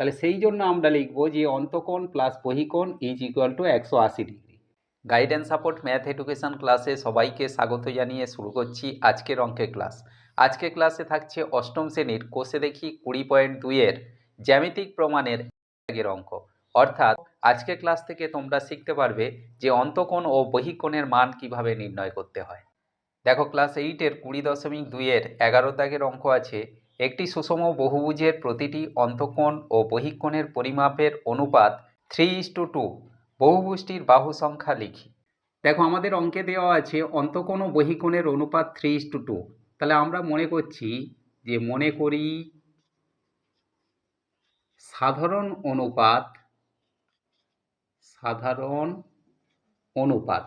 তাহলে সেই জন্য আমরা লিখব যে অন্তকোণ প্লাস বহিকোণ ইজ ইকুয়াল টু একশো আশি degree guidance support math education ক্লাসে সবাইকে স্বাগত জানিয়ে শুরু করছি আজকের অঙ্কের ক্লাস আজকে ক্লাসে থাকছে অষ্টম শ্রেণির কোষে দেখি কুড়ি পয়েন্ট দুইয়ের জ্যামিতিক প্রমাণের আগের অঙ্ক। অর্থাৎ আজকে ক্লাস থেকে তোমরা শিখতে পারবে যে অন্তকোণ ও বহিকোণের মান কীভাবে নির্ণয় করতে হয়। দেখো ক্লাস এইটের কুড়ি দশমিক দুইয়ের এগারো দাগের অঙ্ক আছে। একটি সুষম বহুভুজের প্রতিটি অন্তকোণ ও বহিকোণের পরিমাপের অনুপাত থ্রি ইস টু টু বহুভুজটির বাহু সংখ্যা লিখি। দেখো, আমাদের অঙ্কে দেওয়া আছে অন্তকোণ ও বহিকোণের অনুপাত থ্রি ইস টু টু তাহলে আমরা মনে করছি যে মনে করি সাধারণ অনুপাত সাধারণ অনুপাত।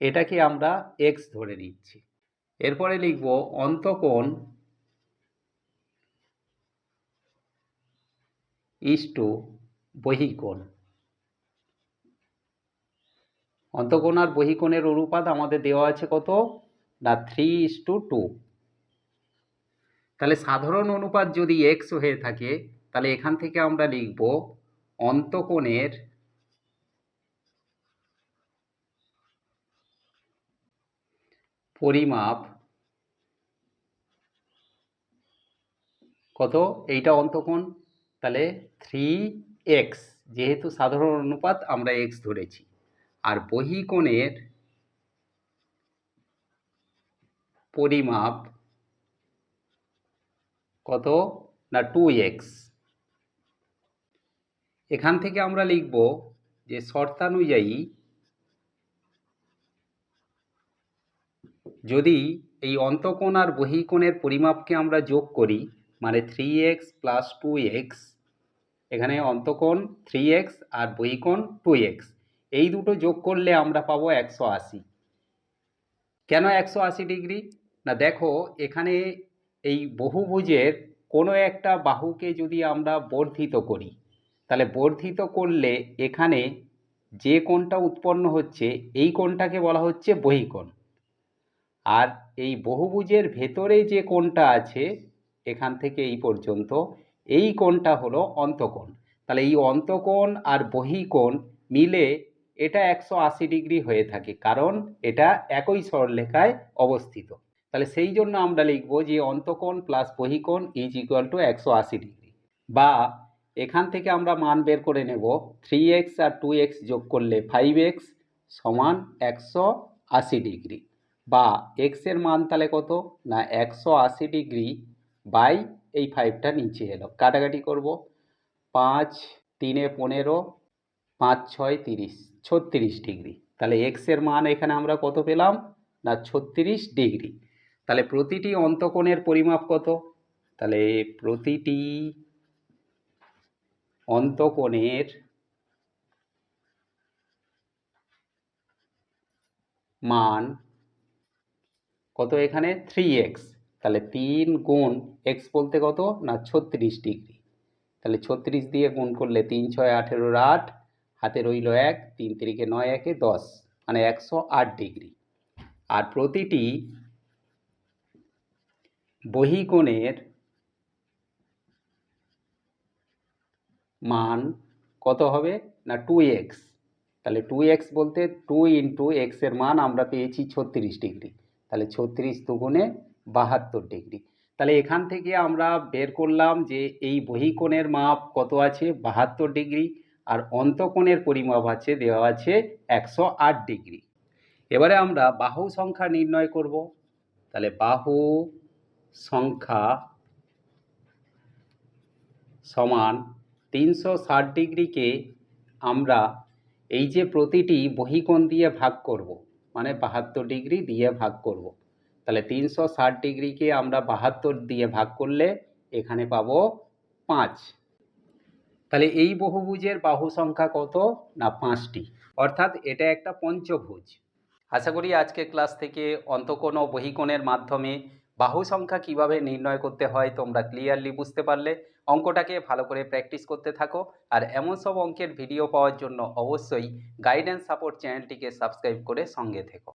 এটাকে আমরা এক্স ধরে নিচ্ছি। এরপরে লিখব অন্তকোণ ইস টু বহিকোণ। অন্তকোণ আর বহিকোণের অনুপাত আমাদের দেওয়া আছে কত? না থ্রি ইস টু টু তাহলে সাধারণ অনুপাত যদি এক্স হয়ে থাকে, তাহলে এখান থেকে আমরা লিখব অন্তকোণের পরিমাপ কত? এইটা অন্তকোণ, তাহলে থ্রি এক্স যেহেতু সাধারণ অনুপাত, আমরা এক্স ধরেছি। আর বহিকোণের পরিমাপ কত? না টু এক্স এখান থেকে আমরা লিখব যে শর্তানুযায়ী যদি এই অন্তকোণ আর বহিকোণের পরিমাপকে আমরা যোগ করি মানে three x plus two x এখানে অন্তকোণ থ্রি এক্স আর বহিকোণ টু এক্স এই দুটো যোগ করলে আমরা পাবো একশো আশি। কেন একশো আশি ডিগ্রি? না দেখো, এখানে এই বহুভুজের কোনো একটা বাহুকে যদি আমরা বর্ধিত করি, তাহলে বর্ধিত করলে এখানে যে কোণটা উৎপন্ন হচ্ছে, এই কোণটাকে বলা হচ্ছে বহিকোণ। আর এই বহুভুজের ভেতরে যে কোণটা আছে, এখান থেকে এই পর্যন্ত, এই কোণটা হলো অন্তকোণ। তাহলে এই অন্তকোণ আর বহিকোণ মিলে এটা একশো আশি ডিগ্রি হয়ে থাকে, কারণ এটা একই সরলরেখায় অবস্থিত। তাহলে সেই জন্য আমরা লিখব যে অন্তকোণ প্লাস বহিকোণ ইজ ইকুয়াল টু একশো আশি ডিগ্রি। বা এখান থেকে আমরা মান বের করে নেব থ্রি এক্স আর টু এক্স যোগ করলে ফাইভ এক্স সমান একশো আশি ডিগ্রি। বা এক্সের মান তাহলে কত? না, একশো আশি ডিগ্রি বাই এই ফাইভটা নিচে এলো। কাটাকাটি করব। পাঁচ, তিনে পনেরো, পাঁচ, ছয়, তিরিশ, ছত্রিশ ডিগ্রি। তাহলে এক্সের মান এখানে আমরা কত পেলাম? না, ছত্রিশ ডিগ্রি। তাহলে প্রতিটি অন্তকোণের পরিমাপ কত? তাহলে প্রতিটি অন্তকোণের মান কত এখানে? থ্রি এক্স তাহলে তিন গুণ এক্স বলতে কত? না, ছত্রিশ ডিগ্রি। তাহলে ছত্রিশ দিয়ে গুণ করলে তিন ছয় আঠেরোর আট, হাতে রইল এক, তিন তিরিকে নয় একে দশ মানে একশো আট ডিগ্রি। আর প্রতিটি বহিকোণের মান কত হবে? না টু এক্স তাহলে টু এক্স বলতে টু ইন্টু এক্সের মান আমরা পেয়েছি ছত্রিশ ডিগ্রি। তাহলে ছত্রিশ দুগুণে বাহাত্তর ডিগ্রি। তাহলে এখান থেকে আমরা বের করলাম যে এই বহিকোণের মাপ কত আছে? বাহাত্তর ডিগ্রি। আর অন্তকোণের পরিমাপ আছে, দেওয়া আছে একশো আট ডিগ্রি। এবারে আমরা বাহু সংখ্যা নির্ণয় করব। তাহলে বাহু সংখ্যা সমান তিনশো ষাট ডিগ্রিকে আমরা এই যে প্রতিটি বহিকোণ দিয়ে ভাগ করব মানে বাহাত্তর ডিগ্রি দিয়ে ভাগ করব। তাহলে তিনশো ষাট ডিগ্রিকে আমরা বাহাত্তর দিয়ে ভাগ করলে এখানে পাব পাঁচ। তাহলে এই বহুভুজের বাহু সংখ্যা কত? না, পাঁচটি। অর্থাৎ এটা একটা পঞ্চভুজ। আশা করি আজকে ক্লাস থেকে অন্তকোণ ও বহিকোণের মাধ্যমে বাহু সংখ্যা কীভাবে নির্ণয় করতে হয় তোমরা ক্লিয়ারলি বুঝতে পারলে। অঙ্কটাকে ভালো করে প্র্যাকটিস করতে থাকো। আর এমন সব অঙ্কের ভিডিও পাওয়ার জন্য অবশ্যই গাইডেন্স সাপোর্ট চ্যানেলটিকে সাবস্ক্রাইব করে সঙ্গে থেকো।